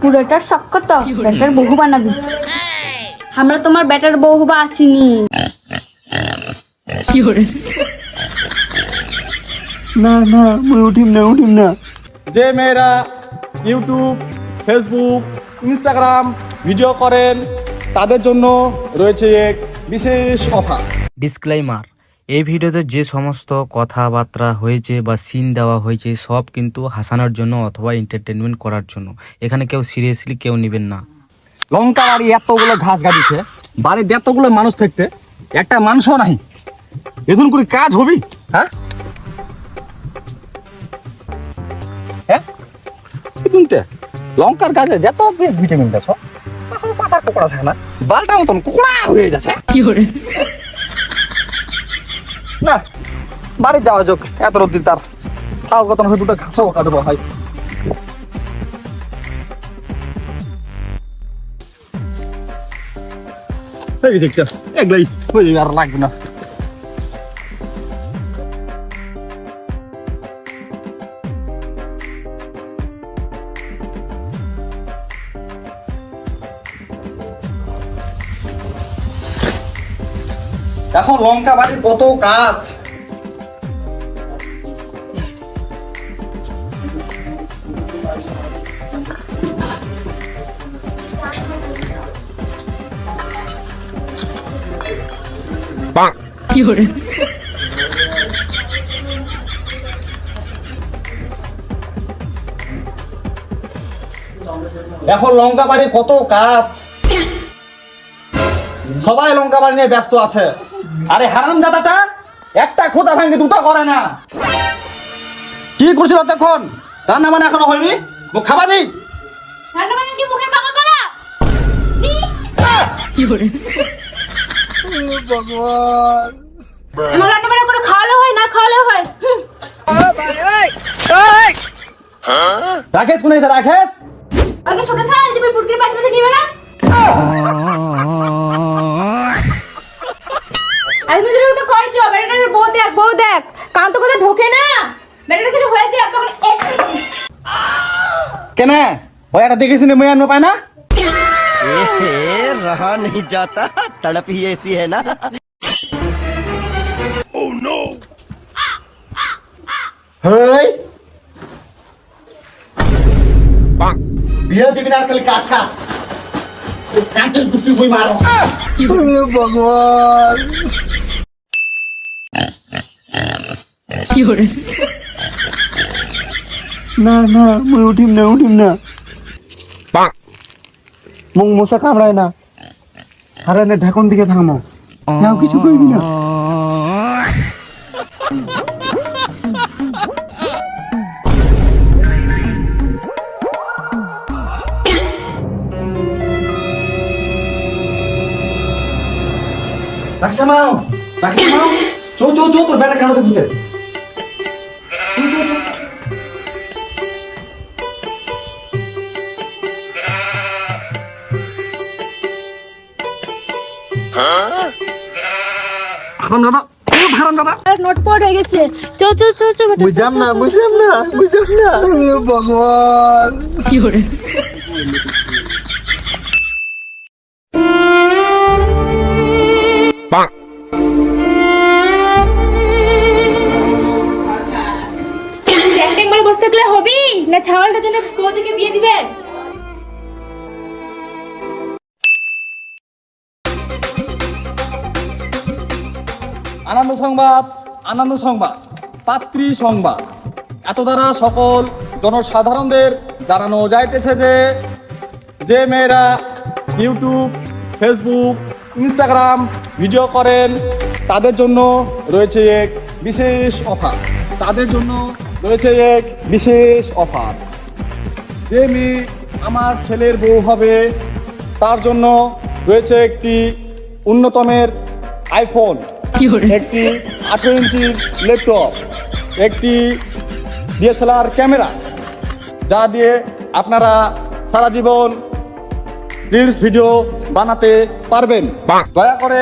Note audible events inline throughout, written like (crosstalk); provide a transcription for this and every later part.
পুরোটার শক্ক তো ব্যাটার বহু বানাবি। আমরা তোমার ব্যাটার বহু বা আসিনি না না মুই উঠিম না উঠিম না। যে মেয়েরা ইউটিউব ফেসবুক ইনস্টাগ্রাম ভিডিও করেন তাদের জন্য রয়েছে এক বিশেষ অফার। ডিসক্লাইমার। এই ভিডিওতে যে সমস্ত কথাবার্তা হয়েছে বা সিন দেওয়া হয়েছে সব কিন্তু হাসানোর জন্য অথবা এন্টারটেনমেন্ট করার জন্য। এখানে কেউ সিরিয়াসলি কেউ নেবেন না। লঙ্কা বাড়ি এতগুলো ঘাস গাড়িছে বাড়িতে এতগুলো মানুষ থাকতে একটা মানুষও নাই। এদিন করে কাজ হবি হ্যাঁ? হ্যাঁ? শুনতে লঙ্কার গাছে যত পিস ভিটামিন দেছ পাতার কোকড়া থাকে না বালটা মতন কোকড়া হয়ে যাচ্ছে। কি করে? বাড়ি যাওয়া যোগ এত রোদ্দি তার। তাও কত না দুটো ঘাসও ভাই। এগুলাই হয়ে যাবে আর লাগবে না। এখন লঙ্কা বাড়ির কত কাজ। এখন লঙ্কা বাড়ির কত কাজ। সবাই লঙ্কা বাড়ি নিয়ে ব্যস্ত আছে। আরে হারাম জাদাটা একটা খোঁটা ভাঙ্গে দুটো করে না। কি করছিল তখন রান্না মানে এখনও হয়নি? মুখ খাবা দিই রান্না কি মুখের পাকা কলা? আমার রান্না বান্না করে খাওয়ালে হয় না খাওয়ালে হয় হুম। রাকেশ কোন এসে রাকেশ আগে ছোট ছাল তুমি পুটকির পাঁচ পাঁচে নিবে না একদিন ধরে তো কয়েছ ব্যাটাটার বউ দেখ বউ দেখ কান তো কোথাও ঢোকে না ব্যাটাটার কিছু হয়েছে তখন এক কেন ওই একটা দেখেছি না মেয়ে আনবো পায় না रहा नहीं जाता तड़प ही ऐसी है ना বিয়ে দিবি না খালি কাজ কাজ কাঁচের গুষ্টি বই মারো। ভগবান। না না মুই উঠিম না উঠিম না। মুখ মশা কামড়ায় না। হারানে ঢাকন দিকে থামো নাও কিছু কইবি না। রাখছে মাও রাখছে মাও। চো চো চো তোর বেটা কেন দিতে। হারাম দাদা হারাম দাদা। নোটপট হয়ে গেছে। চো চো চো চো বুঝলাম না। বুঝলাম না বুঝলাম না। ভগবান। ট্যাং আনন্দ সংবাদ আনন্দ সংবাদ, পাত্রী সংবাদ। এত দ্বারা সকল জনসাধারণদের জানানো যাইতেছে যে যে মেয়েরা ইউটিউব, ফেসবুক, ইনস্টাগ্রাম ভিডিও করেন, তাদের জন্য রয়েছে এক বিশেষ অফার। তাদের জন্য রয়েছে এক বিশেষ অফার। যে মেয়ে আমার ছেলের বউ হবে, তার জন্য রয়েছে একটি উন্নতমের আইফোন। একটি আঠেরো ইঞ্চির ল্যাপটপ একটি ডিএসএলআর ক্যামেরা যা দিয়ে আপনারা সারা জীবন রিলস ভিডিও বানাতে পারবেন। দয়া করে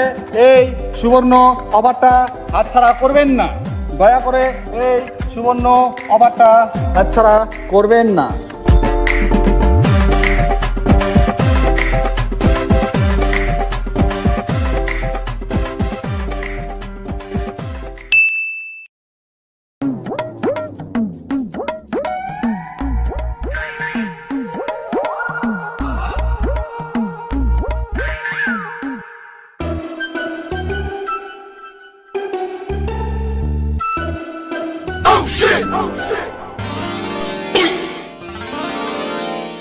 এই সুবর্ণ অফারটা হাতছাড়া করবেন না। দয়া করে এই সুবর্ণ অবারটা বাচ্চারা করবেন না।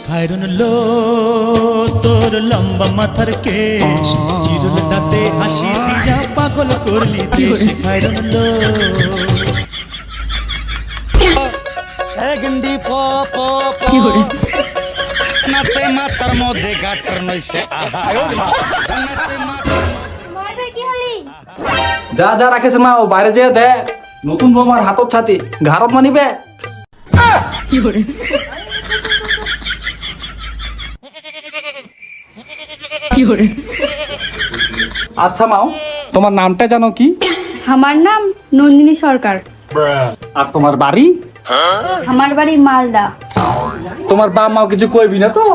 খায়রন লো তোর লম্বা মাথার কেশ। চিরুল দাঁতে হাসি দিয়া পাগল করলি দেশ খায়রন লো। গন্ডি প প প। নাতে মাতার মধ্যে গাটার নইছে আহা। কি যা যা রাখেছে মা ও বাইরে যেয়ে দে। নতুন বৌমার হাতর ছাতি। ঘাড়ত মানিবে? আচ্ছা মাও তোমার নামটা জানো কি? আমার নাম নন্দিনী সরকার। আর তোমার বাড়ি? আমার বাড়ি মালদা। তোমার বাপ মাও কিছু কইবি না তো?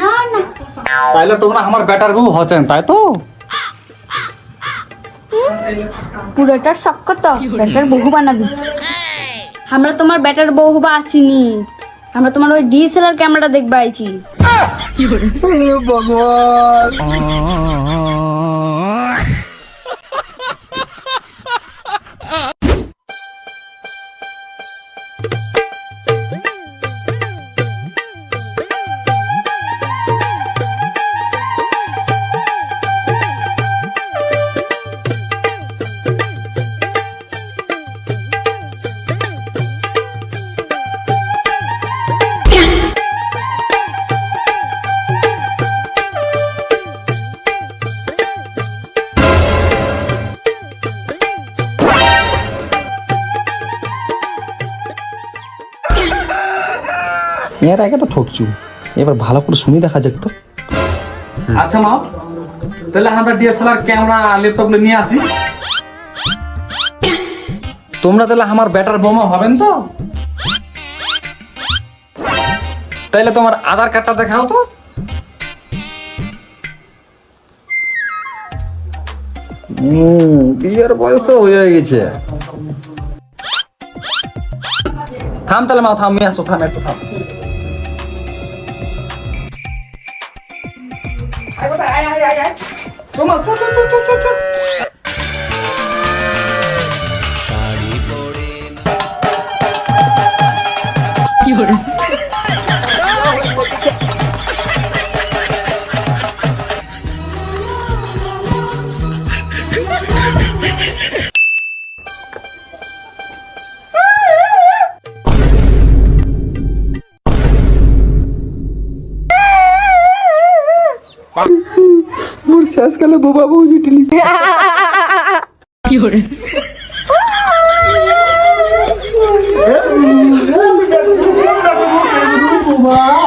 না না। তাইলে তোমরা আমার বেটার বউ হচ্ছেন তাই তো? পুরোটার শখ কত? ব্যাটার বহু বানাবি। আমরা তোমার ব্যাটার বউ হবা আসিনি। আমরা তোমার ওই ডিএসএলআর ক্যামেরাটা দেখবা আইছি। ভগবান। এর আগে তো ঠকছু। এবার ভালো করে শুনি দেখা যাক তো। আচ্ছা মাও তাহলে আমরা ডিএসএলআর ক্যামেরা ল্যাপটপ নিয়ে আসি। তোমরা তাহলে আমার ব্যাটার বোমা হবেন তো? তাইলে তোমার আধার কার্ডটা দেখাও তো। বিয়ের বয়স তো হয়ে গেছে। থাম তাহলে মা থাম আসো থাম একটু থাম। (laughs) মোর শেষকালে বোবা বউ জুটিলি (laughs) কি